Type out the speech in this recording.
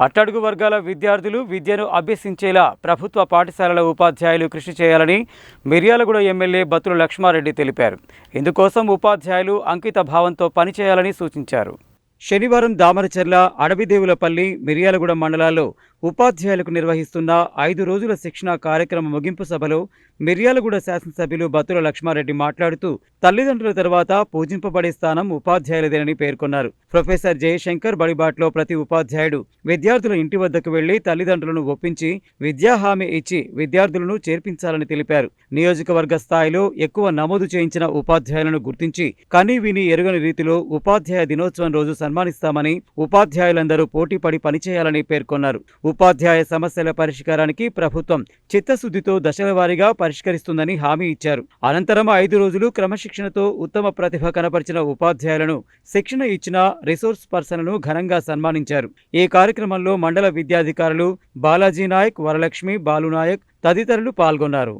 అట్టడుగు వర్గాల విద్యార్థులు విద్యను అభ్యసించేలా ప్రభుత్వ పాఠశాలల ఉపాధ్యాయులు కృషి చేయాలని మిర్యాలగూడ ఎమ్మెల్యే బతుల లక్ష్మారెడ్డి తెలిపారు. ఇందుకోసం ఉపాధ్యాయులు అంకిత భావంతో పనిచేయాలని సూచించారు. శనివారం దామరచెర్ల అడవిదేవులపల్లి మిర్యాలగూడ మండలాల్లో ఉపాధ్యాయులకు నిర్వహిస్తున్న ఐదు రోజుల శిక్షణ కార్యక్రమ ముగింపు సభలో మిర్యాలగూడ శాసనసభ్యులు బత్తుల లక్ష్మారెడ్డి మాట్లాడుతూ తల్లిదండ్రుల తర్వాత పూజింపబడే స్థానం ఉపాధ్యాయులదేనని పేర్కొన్నారు. ప్రొఫెసర్ జయశంకర్ బడిబాట్లో ప్రతి ఉపాధ్యాయుడు విద్యార్థుల ఇంటి వద్దకు వెళ్ళి తల్లిదండ్రులను ఒప్పించి విద్యా హామీ ఇచ్చి విద్యార్థులను చేర్పించాలని తెలిపారు. నియోజకవర్గ స్థాయిలో ఎక్కువ నమోదు చేయించిన ఉపాధ్యాయులను గుర్తించి కని విని ఎరుగని రీతిలో ఉపాధ్యాయ దినోత్సవం రోజు సన్మానిస్తామని ఉపాధ్యాయులందరూ పోటీపడి పనిచేయాలని పేర్కొన్నారు. ఉపాధ్యాయ సమస్యల పరిష్కారానికి ప్రభుత్వం చిత్తశుద్ధితో దశల వారీగా పరిష్కరిస్తుందని హామీ ఇచ్చారు. అనంతరం ఐదు రోజులు క్రమశిక్షణతో ఉత్తమ ప్రతిభ కనపరిచిన ఉపాధ్యాయులను శిక్షణ ఇచ్చిన రిసోర్స్ పర్సన్లను ఘనంగా సన్మానించారు. ఈ కార్యక్రమంలో మండల విద్యాధికారులు బాలాజీ నాయక్ వరలక్ష్మి బాలునాయక్ తదితరులు పాల్గొన్నారు.